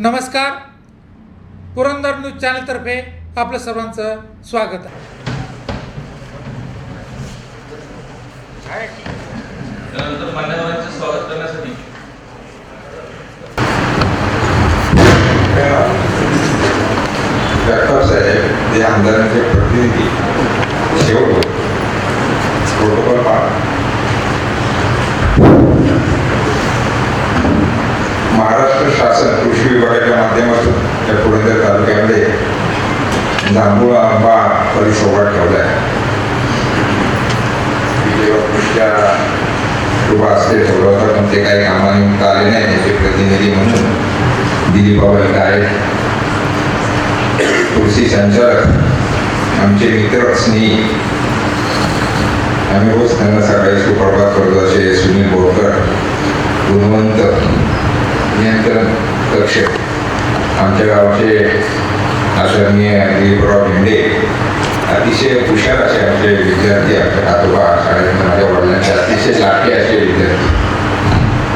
नमस्कार. पुरंदर न्यूज चॅनलतर्फे आपलं सर्वांचं स्वागत आहे. स्वागत करण्यासाठी जगताप साहेब हे आमदारांचे प्रतिनिधी शेवट प्रोटोकॉल पाळा महाराष्ट्र शासन कृषी विभागाच्या माध्यमातून या पुरंदर तालुक्यामध्ये जांभूळ आंबा परिसोबा ठेवला आहे जेव्हा असते ठेवला होता पण ते काही कामानिमित्त आले नाही त्याचे प्रतिनिधी म्हणून. दिलीप बाबा आहेत. तुळशी संचालक आमचे मित्र स्नेही. आम्ही रोज त्यांना सकाळी सुप्रभात करतो असे सुनील बोरकर गुणवंत नियंत्रण कक्ष. आमच्या गावाचे आदरणीय दिलीपराव भेंडे अतिशय हुशार असे आमचे विद्यार्थी आमच्या आजोबा शाळेत माझ्या वडिलांचे अतिशय लाटके असे विद्यार्थी.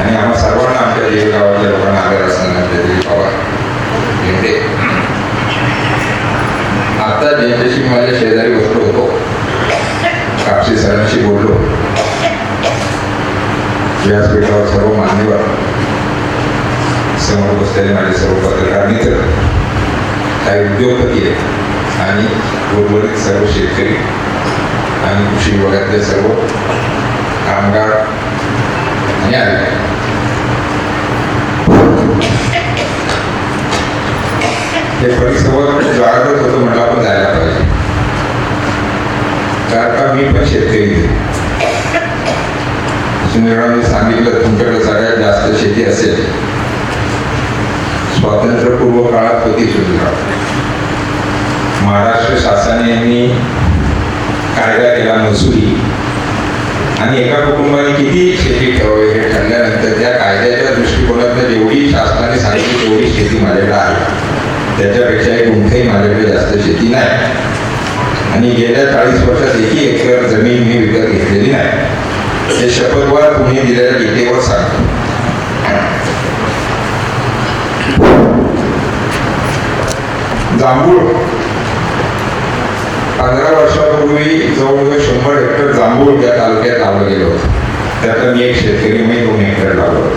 आणि आम्हा सर्वांना आमच्या देव गावाच्या लोकांना आदर असताना आमच्या दिलीप बाबा भेंडे आता ज्यांच्याशी मी माझ्या शेजारी बसलो होतो कापशी सरांशी बोललो व्यासपीठावर सर्व मान्यवर समोर बसलेले माझे सर्व पत्रकार मित्र. उद्योगपती आहेत. आणि उर्वरित सर्व शेतकरी आणि कृषी विभागातले सर्व कामगार आणि हे परिसंवाद जागृत होतं म्हटलं आपण जायला पाहिजे. कारण का मी पण शेतकरी आहे. सांगितलं तुमच्याकडे सगळ्यात जास्त शेती असेल. स्वातंत्र्यपूर्व काळात होती सुनीलराव महाराष्ट्र शासनाने कायदा केला महसुली आणि एका कुटुंबाने किती शेती ठेवावी हे ठरल्यानंतर त्या कायद्याच्या दृष्टिकोनातनं जेवढी शासनाने सांगितली तेवढी शेती माझ्याकडे आहे. त्याच्यापेक्षा एक माझ्याकडे जास्त शेती नाही. आणि गेल्या चाळीस वर्षात एकही एकर जमीन मी विकत घेतलेली नाही. हे शपथवार तुम्ही दिलेल्या गीतेवर सांगतो. जांभूळ. पंधरा वर्षापूर्वी जवळजवळ शंभर हेक्टर जांभूळ त्या तालुक्यात लावलं गेलं होतं. त्यातलं मी एक शेतकरी मी दोन हेक्टर लावलं होतं.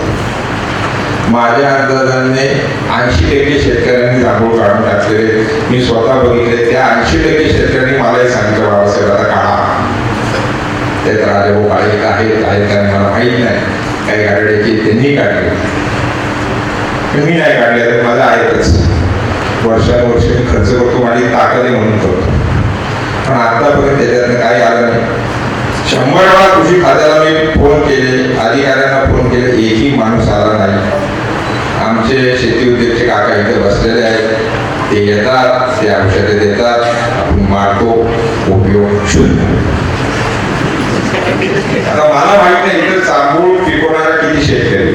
माझ्या अंदाजाने ऐंशी टक्के शेतकऱ्यांनी जांभूळ काढून टाकलेले. मी स्वतः बघितले त्या ऐंशी टक्के शेतकऱ्यांनी मलाही सांगितलं बाबासाहेब आता काढा. त्यात राजाभाऊ काळे आहेत आहेत काय मला माहीत नाही. काही गाड्याची त्यांनी काढले. मी नाही काढले तर माझं आहेतच. वर्षानुवर्ष मी खर्च करतो आणि ताकद म्हणून करतो. पण आतापर्यंत त्याच्यातनं काही आलं नाही. शंभर वेळा कृषी खात्याला मी फोन केले अधिकाऱ्यांना फोन केले एकही माणूस आला नाही. आमचे शेती उद्योगचे काका इथे बसलेले आहेत. ते येतात ते औषधे देतात. आपण मारतो उपयोग शून्य आता मला माहीत नाही इथं चांगूळ पिकवणारा किती शेतकरी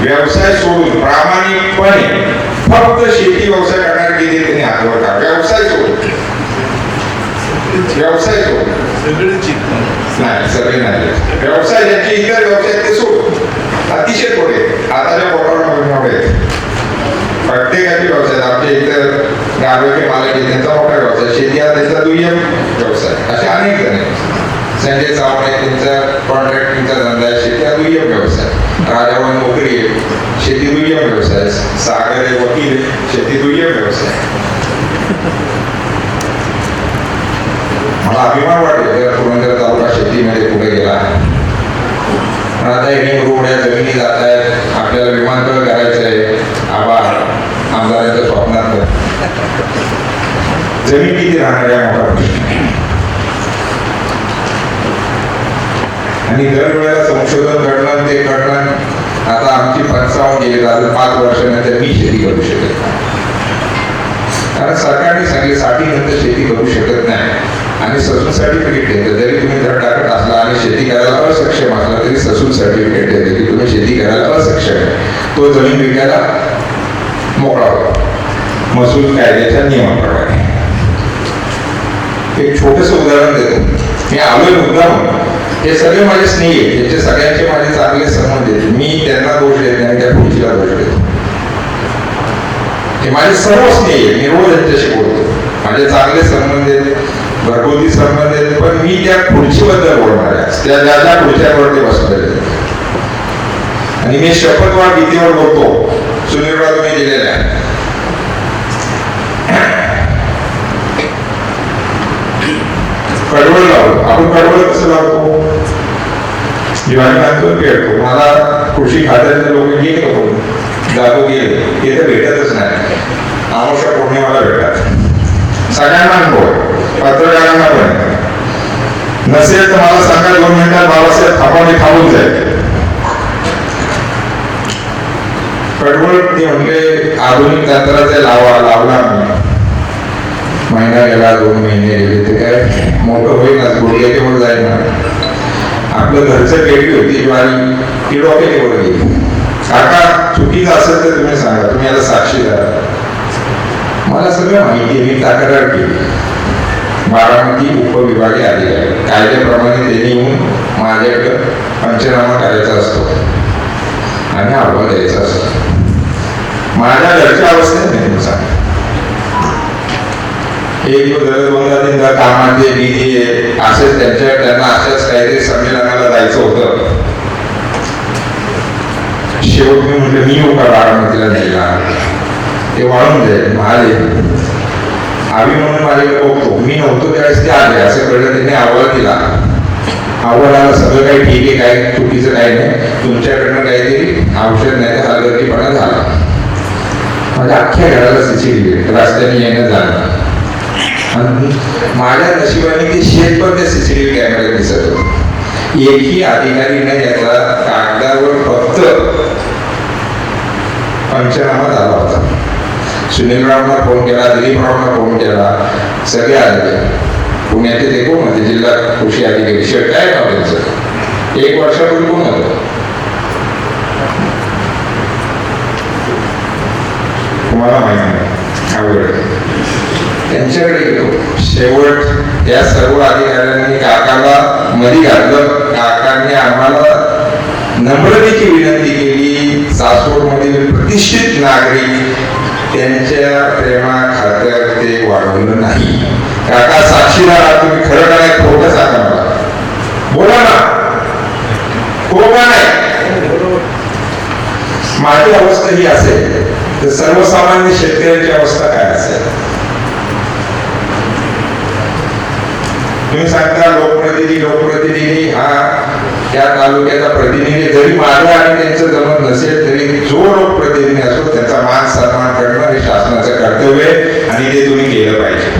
व्यवसाय सोडून प्रामाणिकपणे फक्त शेती व्यवसाय करणारे किती त्यांनी हातवर का व्यवसाय सोडून. व्यवसाय नाही सगळे नाही. व्यवसाय ज्यांचे इतर व्यवसाय ते सोडून अतिशय थोडे. आताच्या पोटावर मोठे. प्रत्येकाचे व्यवसाय. आमच्या इतर गाडवेचे मालक त्यांचा मोठा व्यवसाय. शेती हा त्यांचा दुय्यम व्यवसाय. असे अनेक जण आहेत. संजय चव्हाण आहे त्यांचा कॉन्ट्रॅक्टिंगचा धंदा आहे. शेती हा दुय्यम व्यवसाय. राजावर नोकरी आहे. शेती दुय्यम व्यवसाय. सागर आहे वकील शेती दुय्यम व्यवसाय. अभिमान वाटतो पुरंदर तालुका शेतीमध्ये पुढे गेला पण आता एवढ्या रुग्ण जमिनी जात आहेत आपल्याला विमानतळ करायचं आहे आभार आमदारांच्या स्वप्नात जमीन किती राहणार या मोठा आणि दरवेळेला संशोधन घडणं ते घडणं आता आमची पंचावन्न गेली. अजून पाच वर्षानंतर मी शेती करू शकत नाही. कारण सरकारने सांगितले साठी नंतर शेती करू शकत नाही. आणि ससून सर्टिफिकेट देतं. जरी तुम्ही जर टाकत असला आणि शेती करायला असक्षम असला तरी ससून सर्टिफिकेट देते की तुम्ही शेती करायला असक्षम आहे. तो जमीन विकायला मोकळा होतो. महसूल कायद्याच्या नियमाप्रमाणे. एक छोटस उदाहरण देतो. मी आलोय मुद्दा म्हणून हे सगळे माझे स्नेही आहेत. त्याचे सगळ्यांचे माझे चांगले संबंध आहेत. मी त्यांना दोष देत नाही त्या पुढचीला दोष देतो हे माझे सर्व स्नेही आहे मी रोज यांच्याशी बोलतो. माझे चांगले संबंध आहेत. घरगुती संबंध आहेत पण मी त्या खुर्चीबद्दल बोलणार आहे. त्या ज्या ज्या खुर्च्यांवरती बसलेले आणि मी शपथवाद भीतीवर बोलतो. सुनीलराव तुम्ही दिलेल्या कडवळ लावतो आपण कडवळ कसं लावतो? दिवाळी बांधतो पेरतो मला कृषी खात्याचे लोक गेले का जातो गेले. ते तर भेटतच नाही. आमोशा पौर्णिमाला भेटतात. सगळ्यांना अनुभव आहे. पत्रकारांना पण नसेल तर मला सांगा दोन मिनिटात बाबासाहेब थांबवणे थांबून जाईल. कडवळ ते म्हणले आधुनिक तंत्राचे लावा लावला महिना गेला दोन महिने गेले ते काय मोठं होईनाच गुडघ्याच्यावर जाईल ना आपलं घरचं केली होती ज्वारी ती डोक्यावर गेली. काका चुकीचं असेल तर तुम्ही सांगा तुम्ही याला साक्षी द्या मला सगळं माहिती मी तक्रार केली. बारामती उपविभागीय अधिकारी कायद्याप्रमाणे त्यांनी येऊन माझ्याकडं पंचनामा करायचा असतो. आणि अहवाल द्यायचा असतो. माझ्या घरच्या अवस्थेत नाही तुम्ही एक दोनदा तीनदा कामाचे बिझी आहे. असेच त्यांच्या त्यांना अशाच काहीतरी संमेलनाला जायचं होतं. शेवट मी म्हटलं मी येऊ का बारामतीला द्यायला ते वाळून जाईल महाले आम्ही म्हणून माझे बघतो मी नव्हतो त्यावेळेस ते आले. असं कळलं त्यांनी अहवाल दिला अहवालाला सगळं काही ठीक आहे काय चुकीचं काही नाही. तुमच्याकडनं काहीतरी औषध नाही तर हलगर्जीपणा झाला. माझ्या म्हणजे अख्ख्या घराला सीसीटीव्ही रस्त्याने येणं जाणं आणि माझ्या नशिबाने ते शेत पण त्या सीसीटीव्ही कॅमेऱ्यात दिसत होत. एकही अधिकारीने याचा. कागदावर फक्त पंचनामा झाला होता. सुनीलरावना फोन केला दिलीपरावना फोन केला. सगळे आले पुण्याचे ते कोण होते? जिल्हा कृषी अधिकारी. शेट काय नाव त्यांचं? एक वर्षापूर्वी कोण होतं? तुम्हाला माहिती नाही. त्यांच्याकडे गेलो. शेवट या सर्व अधिकाऱ्यांनी काकाला मधी घातलं. काकांनी आम्हाला नम्रतेची विनंती केली. सासवडमधील प्रतिष्ठित नागरिक. त्यांच्या प्रेमा खात्यात ते वाढवलं नाही. काका साक्षीला तुम्ही खरं का नाही खोटं सांगा मला. बोला ना. हो का नाही? माझी अवस्था ही असेल. तर सर्वसामान्य शेतकऱ्यांची अवस्था काय असेल? तुम्ही सांगता लोकप्रतिनिधी लोकप्रतिनिधी हा त्या तालुक्याचा प्रतिनिधी जरी माझं आणि त्यांचं जमत नसेल तरी जो लोकप्रतिनिधी असो त्याचा मान सन्मान करणं हे शासनाचं कर्तव्य आहे आणि ते तुम्ही केलं पाहिजे.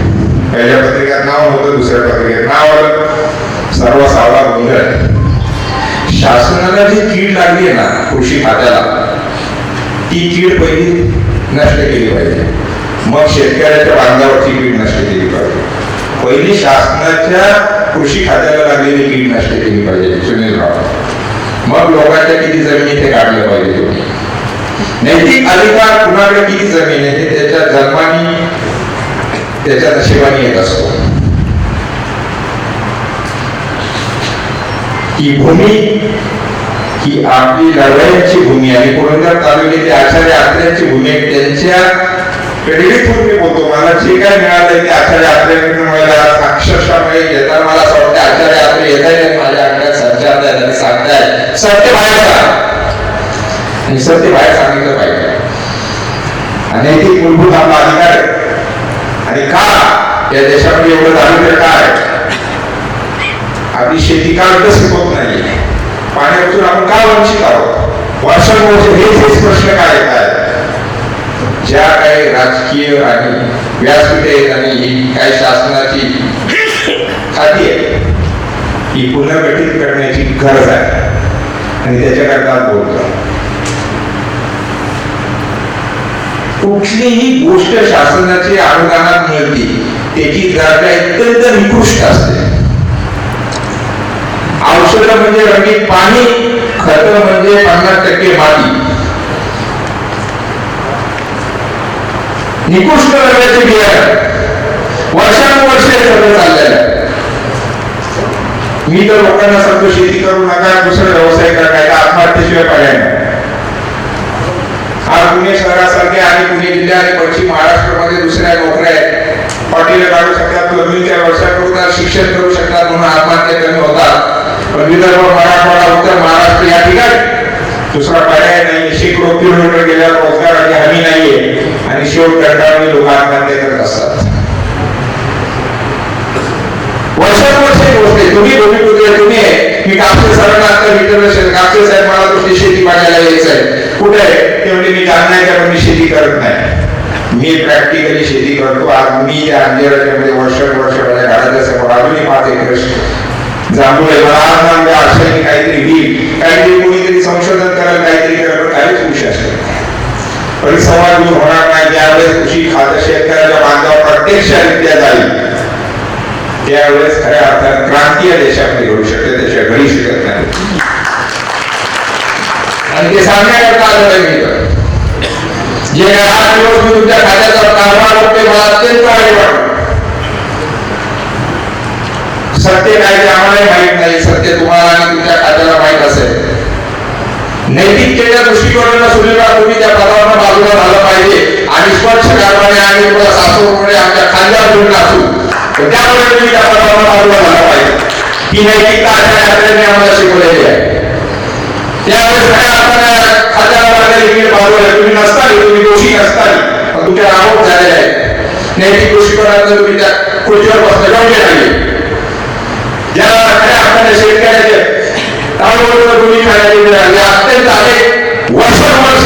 पहिल्या पत्रिकेत नाव होतं दुसऱ्या पत्रिकेत नाव आलं. सर्व सावला गोंधळ शासनाला जी कीड लागली आहे ना कृषी खात्याला ती कीड पहिली नष्ट केली पाहिजे. मग शेतकऱ्याच्या बांधावरची कीड नष्ट केली पाहिजे. पहिली शासनाच्या कृषी खात्याला लागलेली कीड नष्ट केली पाहिजे सुनील राव. मग लोकांच्या किती जमिनी ते काढलं पाहिजे? नैतिक अधिकार कुणाकडे किती जमीन आहे हे त्याच्या जन्मानी त्याच्या नशिबाने येत असतो. ही भूमी ही आपली लढाईची भूमी आहे. पुरंदर तालुक्याची आचार्य आत्र्यांची भूमी त्यांच्या पिढीपूर्वी बोलतो? मला जे काय मिळालं ते आचार्य आत्र्यांकडून मिळाला. अक्षरशः म्हणजे येताना मला असं वाटतं आचार्य आत्रे येत आहेत माझ्या अंगात संचार आहेत आणि सांगतायत सत्य बाहेर सांग आणि सत्य बाहेर सांगितलं पाहिजे. आणि ती मूलभूत आपला अधिकार आहे. आणि का? या देशामध्ये एवढं दारिद्र्य काय आपली शेती का विकसित होत नाही पाण्यापासून आपण का वंचित आहोत? वर्षानुवर्ष हेच हेच प्रश्न काय काय ज्या काही राजकीय आणि व्यासपीठे आणि ही काही शासनाची खाती आहे ही पुनर्गठित करण्याची गरज आहे. आणि त्याच्याकरता बोलतो. कुठलीही गोष्ट शासनाची अनुदानात मिळते त्याची दर्जा अत्यंत निकृष्ट असते. औषध म्हणजे रंगीत पाणी खत म्हणजे पन्नास टक्के माती. निकृष्ट दर्जाचे बियाणं वर्षानुवर्ष हे सगळं चाललेलं आहे. मी तर लोकांना सांगतो शेती करू नका दुसरा व्यवसाय करा काय तर आत्महत्येशिवाय पर्याय नाही. आज पुणे शहरासारखे आणि पुणे जिल्हा आणि पश्चिम महाराष्ट्रामध्ये दुसऱ्या नोकऱ्या आहेत. पाटील काढू शकतात पदवीच्या व्यवसाय शिक्षण करू शकतात म्हणून आत्महत्या कमी होतात. पण विदर्भ मराठवाडा उत्तर महाराष्ट्र या ठिकाणी दुसरा पर्याय नाही. शेकडो किलोमीटर गेल्यावर रोजगाराची हमी नाहीये. शेवट कंटाळून लोक आत्महत्या करत असतात वर्षानुवर्ष ही गोष्ट आहे. तुम्ही दोन्ही पुत्र तुम्ही आहे. मी कापसे सरांना आता विचारलं कापसे साहेब मला तुमची शेती पाहायला यायचं आहे. कुठे आहे? ते म्हणजे मी जाणण्याच्या पण मी शेती करत नाही. मी प्रॅक्टिकली शेती करतो. आज मी या अंजेराच्या मध्ये वर्ष वर्ष माझ्या घराच्या समोर अजूनही पाच एकर जांभूळ आहे. मला आज आमच्या आशयाने काहीतरी होईल. काहीतरी कोणीतरी संशोधन करायला काहीतरी करायला काहीच होऊ शकत परिसंवाद दूर होणार नाही ज्यावेळेस कृषी खातं शेतकऱ्याच्या बांधावर प्रत्यक्षरित्या जाईल. त्यावेळेस खऱ्या अर्थात क्रांती या देशामध्ये घडू शकते त्याच्या घडी शकत नाही. आणि ते सांगण्याकरता आलं नाही जे आठ दिवस मी तुमच्या खात्याचा कारभार होते मला अत्यंत वाईट वाटलं सत्य काय ते आम्हालाही माहीत नाही सत्य तुम्हाला आणि तुमच्या खात्याला माहीत असेल. नैतिकतेच्या दृष्टिकोनानं सुनीला तुम्ही त्या पदावर बाजूला झालं पाहिजे. आणि स्वच्छ कारणाने आणि तुला सासूरमुळे आमच्या खांद्यावर घेऊन असू तर त्यामुळे तुम्ही त्या पदावर बाजूला झाला पाहिजे. ही नैतिकता अशा यात्रेने आम्हाला शिकवलेली आहे. त्यावेळेस खऱ्या अर्थाने खात्याला लागलेली वीर बाजूला तुम्ही तुम्ही दोषी तुमचे आरोप झालेले आहेत. नैतिक दृष्टिकोनातून तुम्ही त्या खुर्चीवर योग्य नाही खऱ्या शेतकऱ्याचे ताळूबळ तुम्ही खाण्याची अत्यंत अनेक वर्षानुवर्ष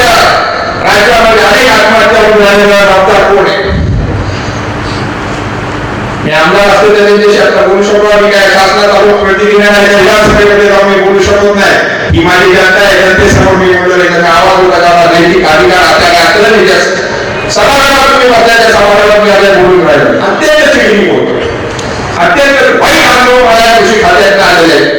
राज्यामध्ये अनेक आत्महत्या होऊन झालेला कोण आहे मी आमदार असतो त्या त्यांच्याशी आता बोलू शकतो आणि काय शासनाचा प्रतिनिधी विधानसभेमध्ये जाऊन मी बोलू शकत नाही. ही माझी जनता आहे जनतेसमोर मी बोललो त्याचा आवाज नैतिक अधिकार नाही जास्त समाजाला तुम्ही समाजाला मी आता बोलून राहिलो अत्यंत चिडणी बोलतो अत्यंत वाईट अनुभव माझ्या कृषी खात्यात आलेले आहेत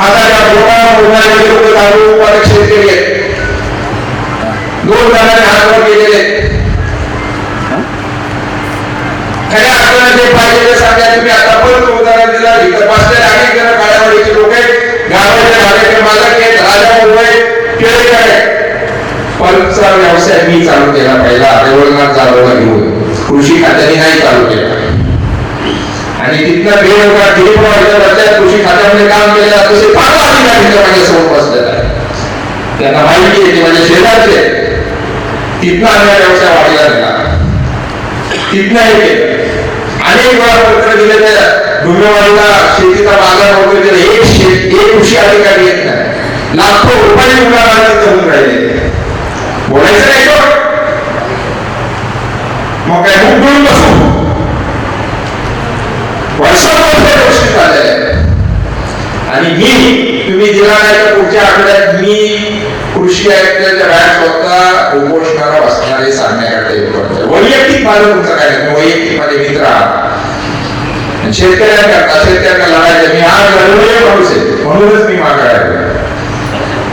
हाताच्या बोटावर बोलणारे लोक तांदूळ उत्पादक शेतकरी आहेत. दोन जणांनी हातवर केलेले खऱ्या अर्थाने जे पाहिजे सांगा तुम्ही आता पण उदाहरण दिला इथं बसलेले अनेक जण काळ्यावाडीचे लोक आहेत गावाचे भाड्याचे मालक आहेत राजा मुंबई केळकर आहेत. व्यवसाय मी चालू केला पहिला रेवलनाथ जाधवला घेऊन. कृषी खात्याने नाही चालू केला. आणि तिथनं बेरोजगार दिलीप रावांच्या कृषी खात्यामध्ये काम केलेलं अतिशय चांगला अधिकारी तिथं माझ्यासमोर बसलेला आहे. त्यांना माहिती आहे की माझ्या शेजारचे आहेत. तिथनं आम्ही व्यवसाय वाढीला दिला तिथनं हे केलं अनेक वेळा पत्र दिले त्या डुंगरवाडीला शेतीचा बाजार वगैरे दिला. एक शेत एक कृषी अधिकारी येत नाही. लाखो रुपये मुलांना तिथं होऊन राहिले. बोलायचं नाही मग काय मुख घेऊन चाललेल्या आहेत आणि मी, तुम्ही दिला नाही तर पुढच्या आठवड्यात मी कृषी आयुक्ताच्या बाहेर स्वतः उपोषणाला बसणारे सांगण्याकरता येत वैयक्तिक माझं तुमचं काय नाही वैयक्तिक माझे मित्र आहात. शेतकऱ्यांकरता शेतकऱ्यांना लढायचं मी आज लढवलेला माणूस आहे. म्हणूनच मी मागायला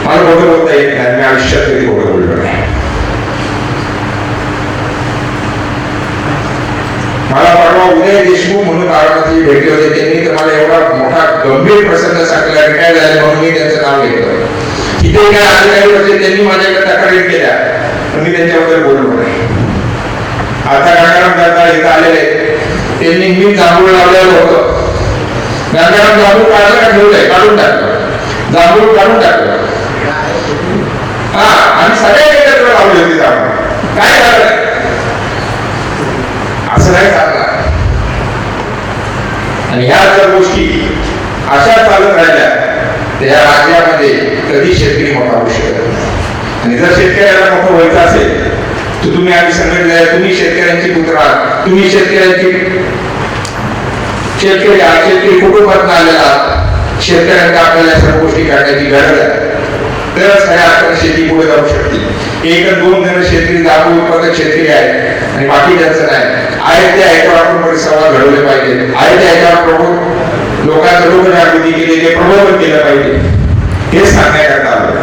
मला खोटं बोलता येत नाही. मी आयुष्यात कधी खोटं बोललो नाही. मला उदय देशमुख म्हणून बारामती भेटले होते. त्यांनी तर मला एवढा मोठा गंभीर प्रसंग सांगला रिटायर झाले म्हणून मी त्यांचं नाव घेतलं. तिथे काय अधिकारी होते म्हणजे त्यांनी माझ्याकडे तक्रारी केल्या पण मी त्यांच्याबद्दल बोललो नाही. आता गंगाराम दादा इथं आलेले त्यांनी मी जांभूळ लावलेलं होतं. गंगाराम जांभूळ काढलं का ठेवलंय काढून टाकलं. जांभूळ काढून टाकलं. हा आम्ही सगळ्या एकत्र लावले होते जांभूळ. काय झालं? असं नाही चालणार. आणि ह्या जर गोष्टी अशा चालत राहिल्या तर या राज्यामध्ये कधी शेतकरी मोठा होऊ शकत नाही. आणि जर शेतकऱ्याला मोठं व्हायचं असेल तर तुम्ही आम्ही संघटना तुम्ही शेतकऱ्यांची पुत्र आहात. तुम्ही शेतकऱ्यांची शेतकरी आहात शेतकरी कुटुंबात आलेला आहात. शेतकऱ्यांना आपल्याला या सर्व गोष्टी करण्याची गरज आहे. तरच खऱ्या अर्थाने शेती पुढे जाऊ शकते. एक दोन जण शेतकरी दारू उत्पादक शेतकरी आहेत आणि बाकी ज्यांचं नाही. आहे ते याच्यावर आपण परिसरात घडवले पाहिजे. आहे ते ऐकावर प्रमुख. लोकांचं लोक जागृती केली ते प्रबोधन केलं पाहिजे. हे सांगण्याकरता आलं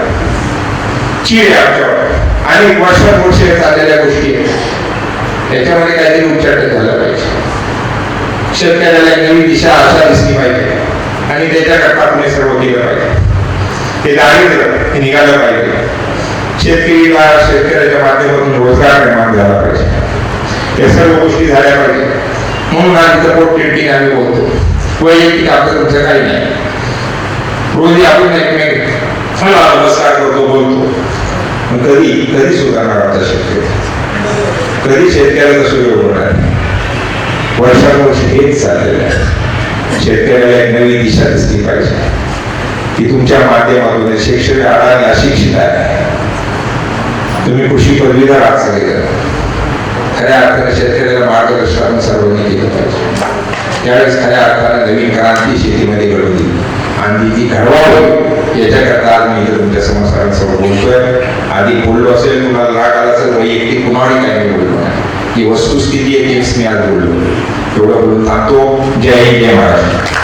चीड आहे आमच्यावर. आणि वर्षानुवर्ष चाललेल्या गोष्टी आहेत. याच्यामध्ये काहीतरी उच्चाटन झालं पाहिजे. शेतकऱ्याला एक नवी दिशा आशा दिसली पाहिजे. आणि त्याच्याकरता तुम्ही सर्व केलं पाहिजे. हे दारिद्र्य हे निघालं पाहिजे शेतकरीला शेतकऱ्याच्या माध्यमातून रोजगार निर्माण झाला पाहिजे. या सर्व गोष्टी झाल्या पाहिजे. म्हणून आज इथं पोट टिल्टिंग आम्ही बोलतो. वैयक्तिक आपलं तुमचं काही नाही. रोजी आपण एकमेक मला नमस्कार करतो बोलतो. पण कधी कधी सुधारणार आपला शेतकरी? कधी शेतकऱ्याचा सुयोग होणार वर्षानुवर्ष हेच चाललेलं आहे. शेतकऱ्याला एक नवी दिशा दिसली पाहिजे. की तुमच्या माध्यमातून शैक्षणिक शिक्षक आणि अशिक्षित आहे. तुम्ही कृषी पदवीधर आहात सगळेजण खऱ्या अर्थाने शेतकऱ्याला मार्गदर्शन आपण सर्वांनी केलं पाहिजे. त्यावेळेस खऱ्या अर्थाने नवीन क्रांती शेतीमध्ये घडवली. आणि ती घडवावी याच्याकरता आज मी इथं तुमच्यासमोर बोलतोय. आधी बोललो असेल तुम्हाला राग आला तर वैयक्तिक कुणाही काही बोललो. नाही ही वस्तुस्थिती आहे तीच मी आज बोललो. एवढं बोलून थांबतो. जय हिंद जय महाराष्ट्र.